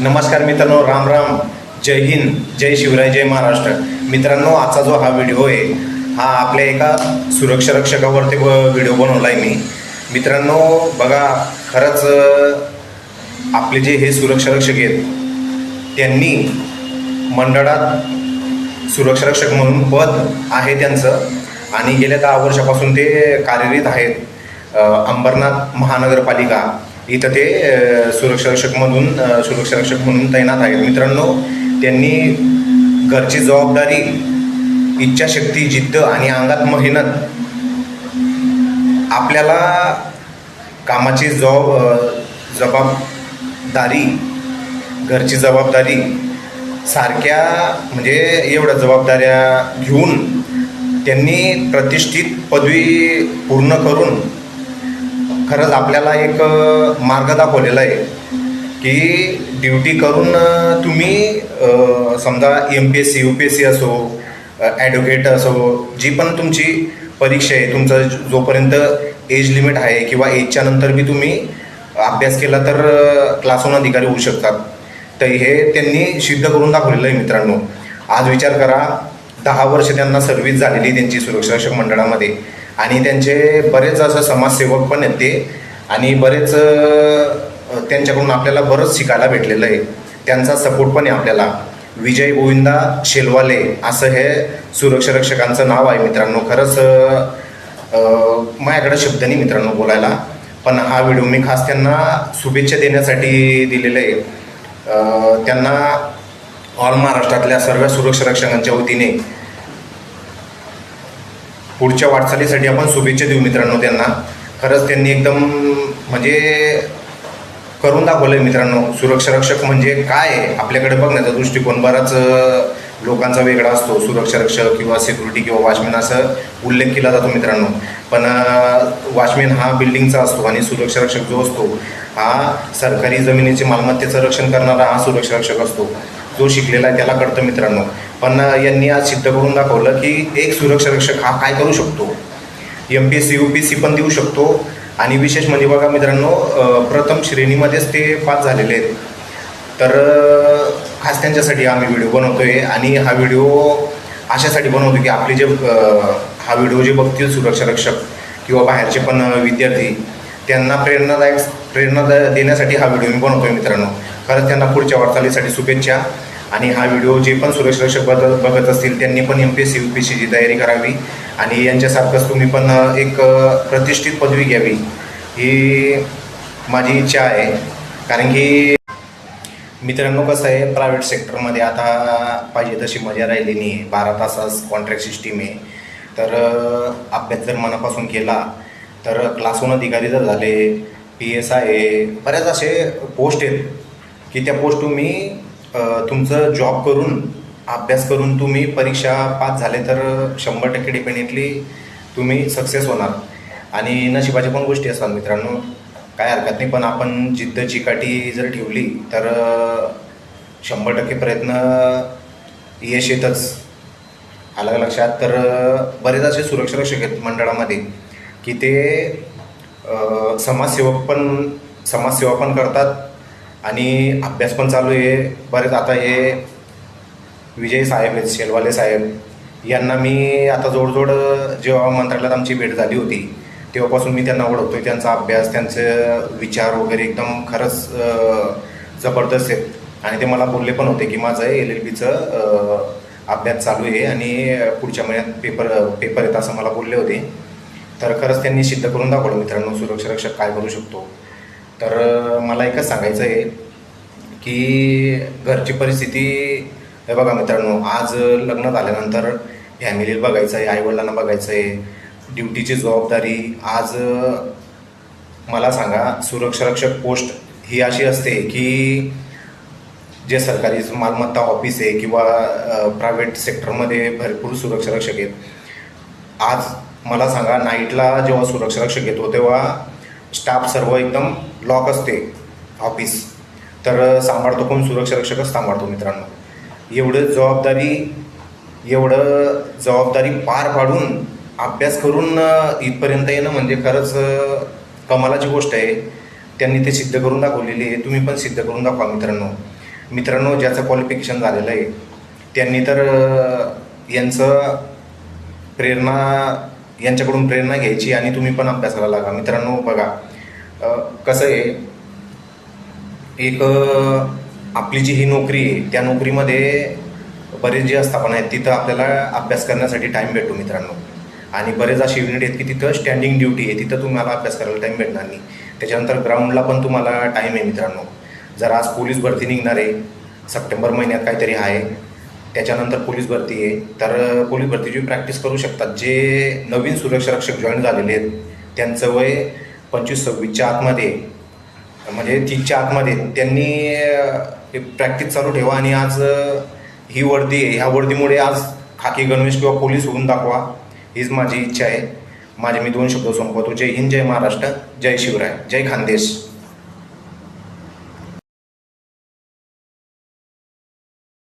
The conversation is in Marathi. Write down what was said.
नमस्कार मित्रांनो राम राम. जय हिंद जय शिवराय जय महाराष्ट्र. मित्रांनो आजचा जो हा व्हिडिओ आहे हा आपल्या एका सुरक्षा रक्षकावरती व्हिडिओ बनवला आहे मी. मित्रांनो बघा खरंच आपले जे हे सुरक्षा रक्षक आहेत त्यांनी मंडळात सुरक्षा रक्षक म्हणून पद आहे त्यांचं. आणि गेल्या दहा वर्षापासून ते कार्यरत आहेत अंबरनाथ महानगरपालिका. इथं ते अ, सुरक्षा रक्षकमधून सुरक्षा रक्षक म्हणून तैनात आहेत. मित्रांनो त्यांनी घरची जबाबदारी इच्छाशक्ती जिद्द आणि अंगात मेहनत आपल्याला कामाची जबाब जबाबदारी घरची जबाबदारी सारख्या म्हणजे एवढ्या जबाबदाऱ्या घेऊन त्यांनी प्रतिष्ठित पदवी पूर्ण करून खरंच आपल्याला एक मार्ग दाखवलेला आहे की ड्युटी करून तुम्ही समजा M P S C U P S C असो ॲडव्होकेट असो जी पण तुमची परीक्षा आहे तुमचं जोपर्यंत एज लिमिट आहे किंवा एजच्या नंतर बी तुम्ही अभ्यास केला तर क्लास वन अधिकारी होऊ शकतात. तर हे त्यांनी सिद्ध करून दाखवलेलं आहे मित्रांनो. आज विचार करा दहा वर्ष त्यांना सर्व्हिस झालेली आहे त्यांची सुरक्षा रक्षक मंडळामध्ये. आणि त्यांचे बरेच असं समाजसेवक पण आहेत ते. आणि बरेच त्यांच्याकडून आपल्याला बरंच शिकायला भेटलेलं आहे. त्यांचा सपोर्ट पण आहे आपल्याला. विजय गोविंदा शेलवाले असं हे सुरक्षा रक्षकांचं नाव आहे मित्रांनो. खरंच माझ्याकडं माझ्याकडे शब्द नाही मित्रांनो बोलायला. पण हा व्हिडिओ मी खास त्यांना शुभेच्छा देण्यासाठी दिलेला आहे. त्यांना ऑल महाराष्ट्रातल्या सर्व सुरक्षा रक्षकांच्या वतीने पुढच्या वाटचालीसाठी आपण शुभेच्छा देऊ मित्रांनो त्यांना. खरंच त्यांनी एकदम म्हणजे करून दाखवलं आहे मित्रांनो सुरक्षा रक्षक म्हणजे काय आहे आपल्याकडे बघण्याचा दृष्टिकोन. बराच लोकांचा वेगळा असतो सुरक्षा रक्षक किंवा सिक्युरिटी किंवा वॉचमॅन असं उल्लेख केला जातो मित्रांनो. पण वॉचमॅन हा बिल्डिंगचा असतो आणि सुरक्षा रक्षक जो असतो हा सरकारी जमिनीचे मालमत्तेचं रक्षण करणारा हा सुरक्षा रक्षक असतो. जो शिकलेला आहे त्याला कळतं मित्रांनो. पण यांनी आज सिद्ध करून दाखवलं की एक सुरक्षा रक्षक हा काय करू शकतो? M P S C U P C पण देऊ शकतो. आणि विशेष म्हणजे बघा मित्रांनो प्रथम श्रेणीमध्येच ते पास झालेले आहेत. तर खास त्यांच्यासाठी आम्ही व्हिडिओ बनवतो आहे आणि हा व्हिडिओ अशासाठी बनवतो की आपले जे हा व्हिडिओ जे बघतील सुरक्षा रक्षक किंवा बाहेरचे पण विद्यार्थी त्यांना प्रेरणादायक प्रेरणा देण्यासाठी हा व्हिडिओ मी बनवतो आहे मित्रांनो. खरंच त्यांना पुढच्या वाटचालीसाठी शुभेच्छा. आणि हा व्हिडिओ जे पण सुरक्षा रक्षक बघत बघत असतील त्यांनी पण M P S C U P सीची तयारी करावी. आणि यांच्यासारखंच तुम्ही पण एक प्रतिष्ठित पदवी घ्यावी. ही माझी इच्छा आहे. कारण की मित्रांनो कसं आहे प्रायव्हेट सेक्टरमध्ये आता पाहिजे तशी मजा राहिली नाही. आहे बारा तासाच कॉन्ट्रॅक्ट सिस्टीम आहे. तर अभ्यास जर मनापासून केला तर क्लास वन अधिकारी जर झाले पी एस आय बऱ्याच असे पोस्ट आहेत. की त्या पोस्ट तुम्ही तुमचं जॉब करून अभ्यास करून तुम्ही परीक्षा पास झाले तर शंभर टक्के डिपेंडेंटली तुम्ही सक्सेस होणार. आणि नशिबाच्या पण गोष्टी असतात मित्रांनो. काय हरकत नाही पण आपण जिद्द चिकाटी जर ठेवली तर शंभर टक्के प्रयत्न यश येतच. आलं का लक्षात? तर बरेच असे सुरक्षा रक्षक आहेत मंडळामध्ये की ते समाजसेवक पण समाजसेवा पण करतात. आणि अभ्यास पण चालू आहे. बरेच आता हे विजय साहेब आहेत शेलवाले साहेब यांना मी आता जोडजोड जेव्हा मंत्रालयात आमची भेट झाली होती तेव्हापासून मी त्यांना ओळखतो आहे त्यांचा अभ्यास त्यांचे विचार वगैरे एकदम खरंच जबरदस्त आहेत. आणि ते मला बोलले पण होते की माझं एल एल बीचं अभ्यास चालू आहे आणि पुढच्या महिन्यात पेपर पेपर येत असं मला बोलले होते. तर खरंच त्यांनी सिद्ध करून दाखवलं मित्रांनो सुरक्षा रक्षक काय करू शकतो. तर मला एकच सांगायचं आहे की घरची परिस्थिती हे बघा मित्रांनो आज लग्न झाल्यानंतर फॅमिलीला बघायचं आहे आईवडिलांना बघायचं आहे ड्युटीची जबाबदारी आज मला सांगा सुरक्षारक्षक पोस्ट ही अशी असते की जे सरकारी मालमत्ता ऑफिस आहे किंवा प्रायव्हेट सेक्टरमध्ये भरपूर सुरक्षारक्षक आहेत. आज मला सांगा नाईटला जेव्हा सुरक्षारक्षक येतो तेव्हा स्टाफ सर्व एकदम लॉक असते ऑफिस तर सांभाळतो कोण? सुरक्षा रक्षकच सांभाळतो मित्रांनो. एवढं जबाबदारी एवढं जबाबदारी पार पाडून अभ्यास करून इथपर्यंत येणं म्हणजे खरंच कमालाची गोष्ट आहे. त्यांनी ते सिद्ध करून दाखवलेली आहे. तुम्ही पण सिद्ध करून दाखवा मित्रांनो. मित्रांनो ज्याचं क्वालिफिकेशन झालेलं आहे त्यांनी तर यांचं प्रेरणा यांच्याकडून प्रेरणा घ्यायची आणि तुम्ही पण अभ्यासाला लागा. मित्रांनो बघा कसं आहे एक आपली जी ही नोकरी आहे त्या नोकरीमध्ये बरेच जे आस्थापना आहेत तिथं आपल्याला अभ्यास करण्यासाठी टाईम भेटतो मित्रांनो. आणि बरेच असे युनिट आहेत की तिथं स्टँडिंग ड्युटी आहे तिथं तुम्हाला अभ्यास करायला टाईम भेटणार नाही. त्याच्यानंतर ग्राउंडला पण तुम्हाला टाईम आहे मित्रांनो. जर आज पोलीस भरती निघणार आहे सप्टेंबर महिन्यात काहीतरी आहे त्याच्यानंतर पोलीस भरती आहे. तर पोलीस भरतीची प्रॅक्टिस करू शकतात. जे नवीन सुरक्षा रक्षक जॉईन झालेले आहेत त्यांचं वय पंचवीस सव्वीसच्या आतमध्ये आहे. म्हणजे तीसच्या आतमध्ये त्यांनी प्रॅक्टिस चालू ठेवा आणि आज ही वर्दी आहे. ह्या वर्दीमुळे आज खाकी गणवेश किंवा पोलीस होऊन दाखवा. हीच माझी इच्छा आहे. माझे मी दोन शब्द संपवतो. जय हिंद जय महाराष्ट्र जय शिवराय जय खानदेश.